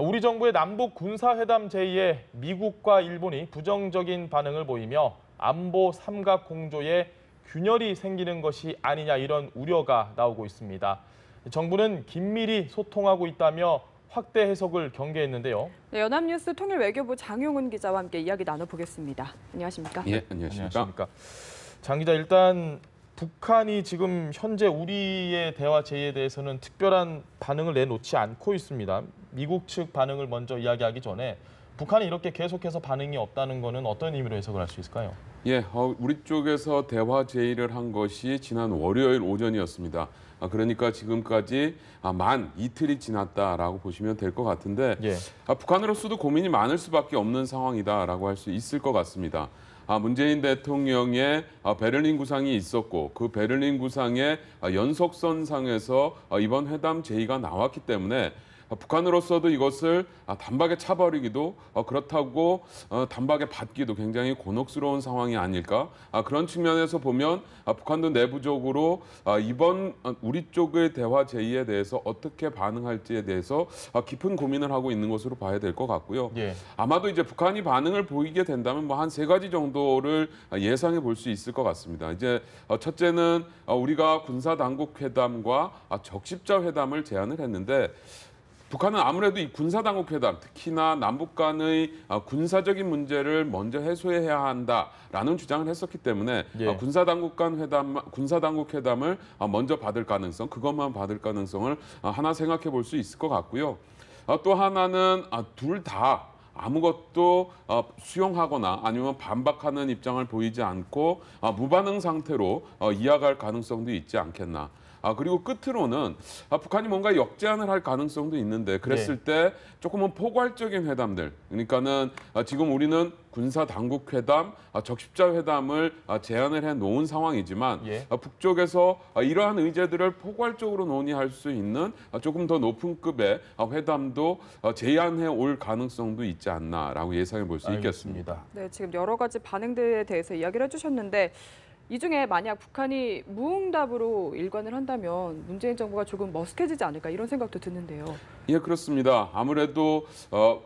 우리 정부의 남북 군사회담 제의에 미국과 일본이 부정적인 반응을 보이며 안보 삼각 공조에 균열이 생기는 것이 아니냐 이런 우려가 나오고 있습니다. 정부는 긴밀히 소통하고 있다며 확대 해석을 경계했는데요. 네, 연합뉴스 통일 외교부 장용훈 기자와 함께 이야기 나눠보겠습니다. 안녕하십니까? 예, 안녕하십니까. 장 기자 일단 북한이 지금 현재 우리의 대화 제의에 대해서는 특별한 반응을 내놓지 않고 있습니다. 미국 측 반응을 먼저 이야기하기 전에 북한이 이렇게 계속해서 반응이 없다는 것은 어떤 의미로 해석을 할 수 있을까요? 예, 어, 우리 쪽에서 대화 제의를 한 것이 지난 월요일 오전이었습니다. 아, 그러니까 지금까지 아, 만 이틀이 지났다라고 보시면 될 것 같은데 예. 아, 북한으로서도 고민이 많을 수밖에 없는 상황이다라고 할 수 있을 것 같습니다. 아, 문재인 대통령의 아, 베를린 구상이 있었고 그 베를린 구상의 아, 연속선상에서 아, 이번 회담 제의가 나왔기 때문에 아, 북한으로서도 이것을 아, 단박에 차버리기도 어, 그렇다고 어, 단박에 받기도 굉장히 곤혹스러운 상황이 아닐까 아, 그런 측면에서 보면 아, 북한도 내부적으로 아, 이번 아, 우리 쪽의 대화 제의에 대해서 어떻게 반응할지에 대해서 아, 깊은 고민을 하고 있는 것으로 봐야 될 것 같고요. 예. 아마도 이제 북한이 반응을 보이게 된다면 뭐 한 세 가지 정도를 예상해 볼 수 있을 것 같습니다. 이제 어, 첫째는 어, 우리가 군사 당국 회담과 아, 적십자 회담을 제안을 했는데 북한은 아무래도 이 군사 당국 회담, 특히나 남북 간의 아, 군사적인 문제를 먼저 해소해야 한다라는 주장을 했었기 때문에 예. 아, 군사 당국 간 회담, 군사 당국 회담을 아, 먼저 받을 가능성, 그것만 받을 가능성을 아, 하나 생각해 볼 수 있을 것 같고요. 아, 또 하나는 둘다 아무것도 어, 수용하거나 아니면 반박하는 입장을 보이지 않고 아, 무반응 상태로 어, 이어갈 가능성도 있지 않겠나. 아 그리고 끝으로는 아, 북한이 뭔가 역제안을 할 가능성도 있는데 그랬을 때 조금은 포괄적인 회담들 그러니까는 아, 지금 우리는 군사 당국 회담, 아, 적십자 회담을 아, 제안을 해 놓은 상황이지만 예. 아, 북쪽에서 아, 이러한 의제들을 포괄적으로 논의할 수 있는 아, 조금 더 높은 급의 아, 회담도 아, 제안해 올 가능성도 있지 않나라고 예상해 볼 수 있겠습니다. 네, 지금 여러 가지 반응들에 대해서 이야기를 해주셨는데 이 중에 만약 북한이 무응답으로 일관을 한다면 문재인 정부가 조금 머쓱해지지 않을까 이런 생각도 드는데요. 예, 그렇습니다. 아무래도 어,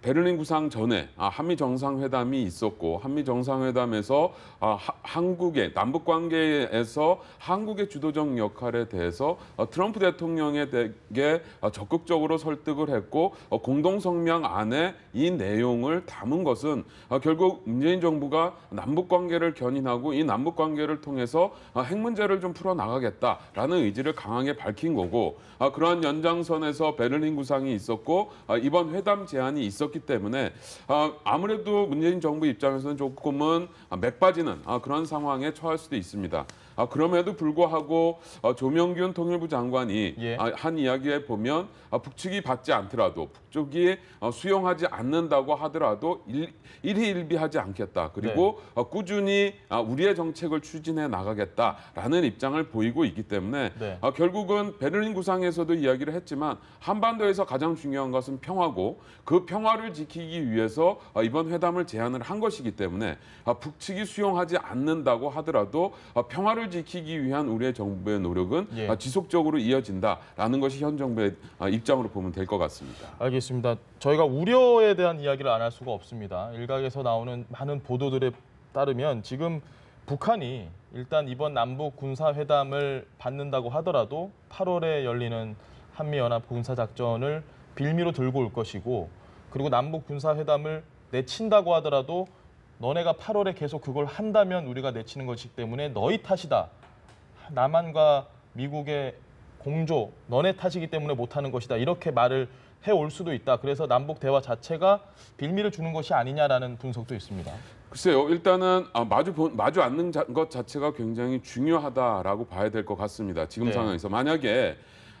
베를린 구상 전에 아, 한미 정상회담이 있었고 한미 정상회담에서 아, 하- 한국의 남북 관계에서 한국의 주도적 역할에 대해서 어, 트럼프 대통령에게 어, 적극적으로 설득을 했고 어, 공동 성명 안에 이 내용을 담은 것은 어, 결국 문재인 정부가 남북 관계를 견인하고 이 남북 관계를 통해서 어, 핵 문제를 좀 풀어 나가겠다라는 의지를 강하게 밝힌 거고 아, 그러한 연장선에서 베를린 구상이 있었고 아, 이번 회담 제안이 있었 기 때문에 아, 아무래도 문재인 정부 입장에서는 조금은 아, 맥 빠지는 아, 그런 상황에 처할 수도 있습니다. 아, 그럼에도 불구하고 어, 조명균 통일부 장관이 예. 아, 한 이야기에 보면 아, 북측이 받지 않더라도 북쪽이 어, 수용하지 않는다고 하더라도 일, 일희일비하지 않겠다. 그리고 네. 어, 꾸준히 아, 우리의 정책을 추진해 나가겠다라는 입장을 보이고 있기 때문에 네. 아, 결국은 베를린 구상에서도 이야기를 했지만 한반도에서 가장 중요한 것은 평화고 그 평화를 지키기 위해서 아, 이번 회담을 제안을 한 것이기 때문에 아, 북측이 수용하지 않는다고 하더라도 아, 평화를 지키기 위한 우리의 정부의 노력은 예. 아, 지속적으로 이어진다라는 것이 현 정부의 아, 입장으로 보면 될 것 같습니다. 알겠습니다. 저희가 우려에 대한 이야기를 안 할 수가 없습니다. 일각에서 나오는 많은 보도들에 따르면 지금 북한이 일단 이번 남북 군사 회담을 받는다고 하더라도 8월에 열리는 한미 연합 군사 작전을 빌미로 들고 올 것이고 그리고 남북 군사 회담을 내친다고 하더라도 너네가 8월에 계속 그걸 한다면 우리가 내치는 것이기 때문에 너희 탓이다. 남한과 미국의 공조 너네 탓이기 때문에 못하는 것이다 이렇게 말을 해올 수도 있다. 그래서 남북 대화 자체가 빌미를 주는 것이 아니냐라는 분석도 있습니다. 글쎄요, 일단은 아, 마주 본- 마주 앉는 자- 것 자체가 굉장히 중요하다라고 봐야 될 것 같습니다. 지금 네. 상황에서 만약에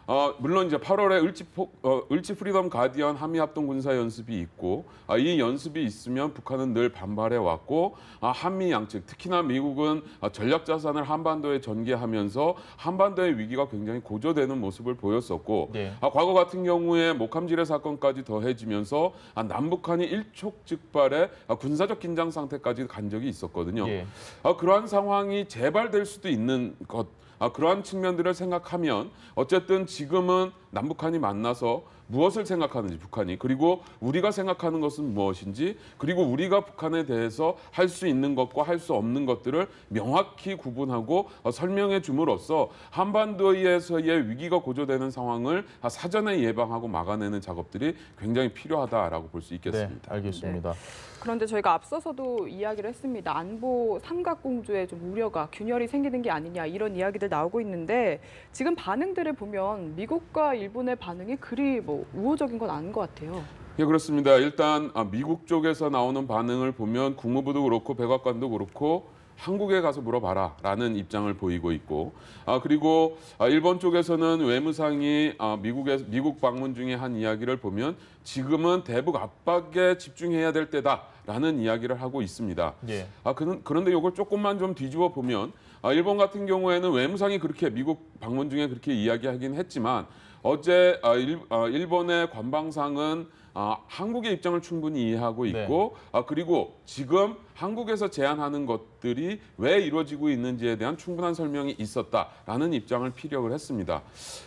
어, 물론 이제 8월에 을지 포, 어, 을지 프리덤 가디언 한미 합동 군사 연습이 있고 아, 이 연습이 있으면 북한은 늘 반발해 왔고 아, 한미 양측 특히나 미국은 아, 전략 자산을 한반도에 전개하면서 한반도의 위기가 굉장히 고조되는 모습을 보였었고 네. 아, 과거 같은 경우에 목함지뢰 사건까지 더해지면서 아, 남북한이 일촉즉발의 아, 군사적 긴장 상태까지 간 적이 있었거든요. 예. 아, 그러한 상황이 재발될 수도 있는 것. 아, 그러한 측면들을 생각하면 어쨌든 지금은 남북한이 만나서 무엇을 생각하는지 북한이 그리고 우리가 생각하는 것은 무엇인지 그리고 우리가 북한에 대해서 할 수 있는 것과 할 수 없는 것들을 명확히 구분하고 어, 설명해 줌으로써 한반도에서의 위기가 고조되는 상황을 사전에 예방하고 막아내는 작업들이 굉장히 필요하다라고 볼수 네, 있겠습니다. 알겠습니다. 그런데 저희가 앞서서도 이야기를 했습니다. 안보 삼각공조에 좀 우려가 균열이 생기는 게 아니냐 이런 이야기들 나오고 있는데 지금 반응들을 보면 미국과 일본의 반응이 그리 뭐 우호적인 건 아닌 것 같아요. 예, 그렇습니다. 일단 아, 미국 쪽에서 나오는 반응을 보면 국무부도 그렇고 백악관도 그렇고 한국에 가서 물어봐라 라는 입장을 보이고 있고 아 그리고 아, 일본 쪽에서는 외무상이 아, 미국에 미국 방문 중에 한 이야기를 보면 지금은 대북 압박에 집중해야 될 때다 라는 이야기를 하고 있습니다. 예. 아 그런 그런데 이걸 조금만 좀 뒤집어 보면 아, 일본 같은 경우에는 외무상이 그렇게 미국 방문 중에 그렇게 이야기하긴 했지만 어제 아, 일, 아, 일본의 관방상은 아, 한국의 입장을 충분히 이해하고 있고 아, 그리고 지금 한국에서 제안하는 것들이 왜 이루어지고 있는지에 대한 충분한 설명이 있었다라는 입장을 피력을 했습니다.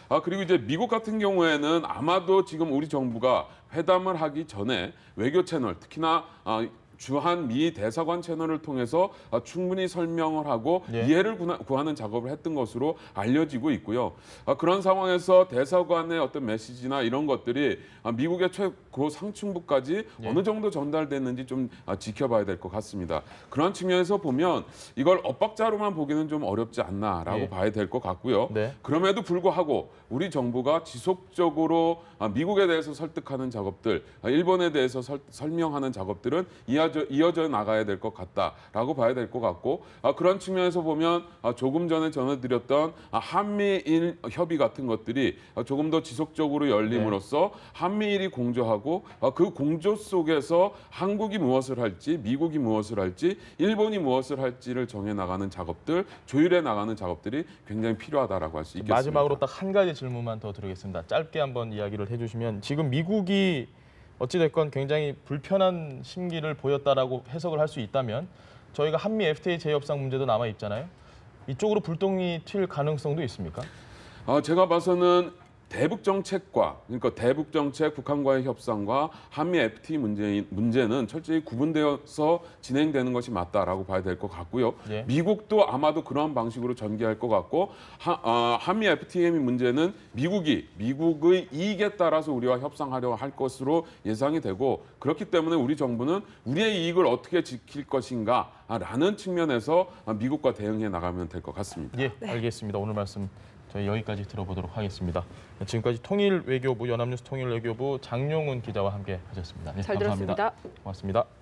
아 그리고 이제 미국 같은 경우에는 아마도 지금 우리 정부가 회담을 하기 전에 외교 채널 특히나 아, 주한 미 대사관 채널을 통해서 아, 충분히 설명을 하고 예. 이해를 구하는 작업을 했던 것으로 알려지고 있고요. 아, 그런 상황에서 대사관의 어떤 메시지나 이런 것들이 아, 미국의 최고 상층부까지 예. 어느 정도 전달됐는지 좀 아, 지켜봐야 될 것 같습니다. 그런 측면에서 보면 이걸 엇박자로만 보기는 좀 어렵지 않나라고 예. 봐야 될 것 같고요. 네. 그럼에도 불구하고 우리 정부가 지속적으로 아, 미국에 대해서 설득하는 작업들, 아, 일본에 대해서 설, 설명하는 작업들은 이 어져, 이어져 나가야 될 것 같다라고 봐야 될 것 같고 아, 그런 측면에서 보면 아, 조금 전에 전해드렸던 아, 한미일 협의 같은 것들이 아, 조금 더 지속적으로 열림으로써 한미일이 공조하고 아, 그 공조 속에서 한국이 무엇을 할지 미국이 무엇을 할지 일본이 무엇을 할지를 정해 나가는 작업들 조율해 나가는 작업들이 굉장히 필요하다라고 할 수 있겠습니다. 마지막으로 딱 한 가지 질문만 더 드리겠습니다. 짧게 한번 이야기를 해주시면 지금 미국이 어찌됐건 굉장히 불편한 심기를 보였다라고 해석을 할 수 있다면 저희가 한미 FTA 재협상 문제도 남아 있잖아요. 이쪽으로 불똥이 튈 가능성도 있습니까? 아, 제가 봐서는 대북 정책과 그러니까 대북 정책 북한과의 협상과 한미 FT 문제 문제는 철저히 구분되어서 진행되는 것이 맞다라고 봐야 될 것 같고요. 예. 미국도 아마도 그런 방식으로 전개할 것 같고 하, 아, 한미 FTA의 문제는 미국이 미국의 이익에 따라서 우리와 협상하려 할 것으로 예상이 되고 그렇기 때문에 우리 정부는 우리의 이익을 어떻게 지킬 것인가라는 측면에서 미국과 대응해 나가면 될 것 같습니다. 예, 알겠습니다. 오늘 말씀 저희 여기까지 들어보도록 하겠습니다. 지금까지 통일외교부 연합뉴스 통일외교부 장용훈 기자와 함께 하셨습니다. 네, 잘 감사합니다. 들었습니다. 고맙습니다.